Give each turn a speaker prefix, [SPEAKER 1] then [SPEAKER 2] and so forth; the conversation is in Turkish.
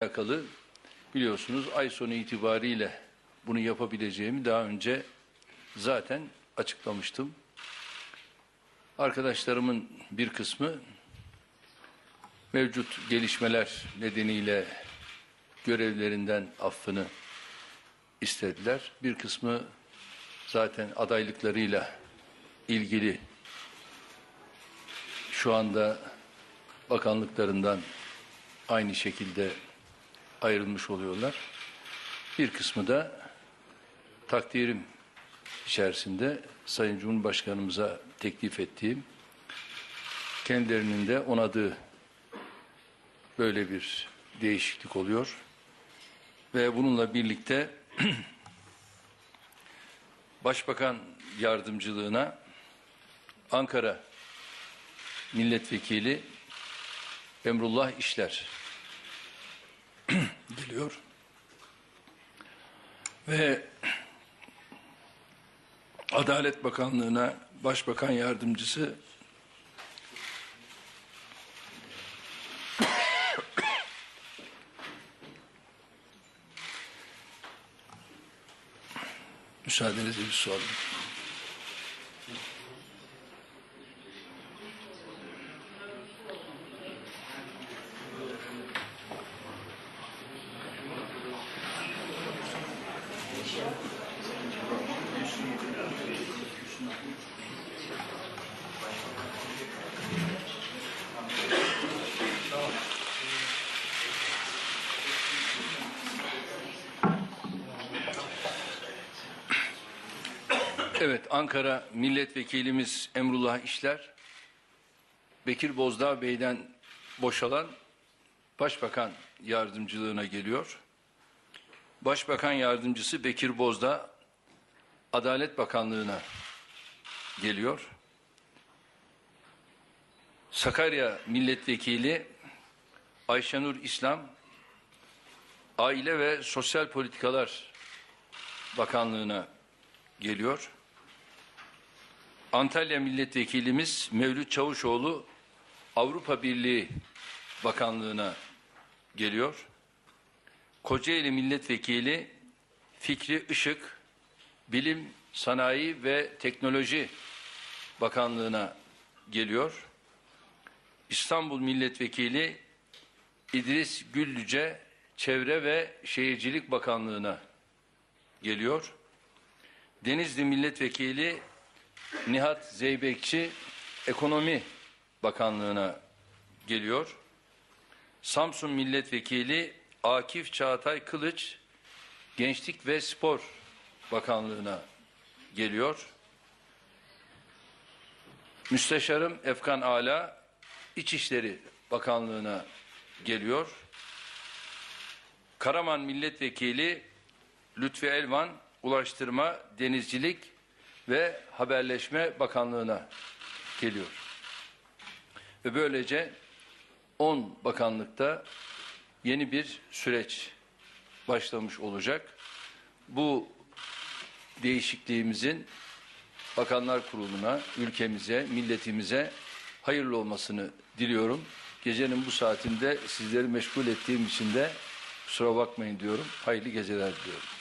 [SPEAKER 1] alakalı biliyorsunuz ay sonu itibariyle bunu yapabileceğimi daha önce zaten açıklamıştım. Arkadaşlarımın bir kısmı mevcut gelişmeler nedeniyle görevlerinden affını istediler. Bir kısmı zaten adaylıklarıyla ilgili şu anda bakanlıklarından aynı şekilde ayrılmış oluyorlar. Bir kısmı da takdirim içerisinde Sayın Cumhurbaşkanımıza teklif ettiğim kendilerinin de onadığı böyle bir değişiklik oluyor. Ve bununla birlikte Başbakan yardımcılığına Ankara Milletvekili Emrullah İşler geliyor. Ve Adalet Bakanlığı'na Başbakan Yardımcısı Müsaadenizle bir su Evet, Ankara Milletvekilimiz Emrullah İşler, Bekir Bozdağ Bey'den boşalan Başbakan yardımcılığına geliyor. Başbakan yardımcısı Bekir Bozdağ Adalet Bakanlığı'na geliyor. Sakarya Milletvekili Ayşenur İslam Aile ve Sosyal Politikalar Bakanlığı'na geliyor. Antalya Milletvekilimiz Mevlüt Çavuşoğlu Avrupa Birliği Bakanlığı'na geliyor. Kocaeli Milletvekili Fikri Işık Bilim, Sanayi ve Teknoloji Bakanlığı'na geliyor. İstanbul Milletvekili İdris Güllüce Çevre ve Şehircilik Bakanlığı'na geliyor. Denizli Milletvekili Nihat Zeybekçi Ekonomi Bakanlığı'na geliyor. Samsun Milletvekili Akif Çağatay Kılıç Gençlik ve Spor Bakanlığı'na geliyor. Müsteşarım Efkan Ala İçişleri Bakanlığı'na geliyor. Karaman Milletvekili Lütfi Elvan Ulaştırma, Denizcilik ve Haberleşme Bakanlığı'na geliyor. Ve böylece 10 bakanlıkta yeni bir süreç başlamış olacak. Bu değişikliğimizin Bakanlar Kurulu'na, ülkemize, milletimize hayırlı olmasını diliyorum. Gecenin bu saatinde sizleri meşgul ettiğim için de kusura bakmayın diyorum. Hayırlı geceler diliyorum.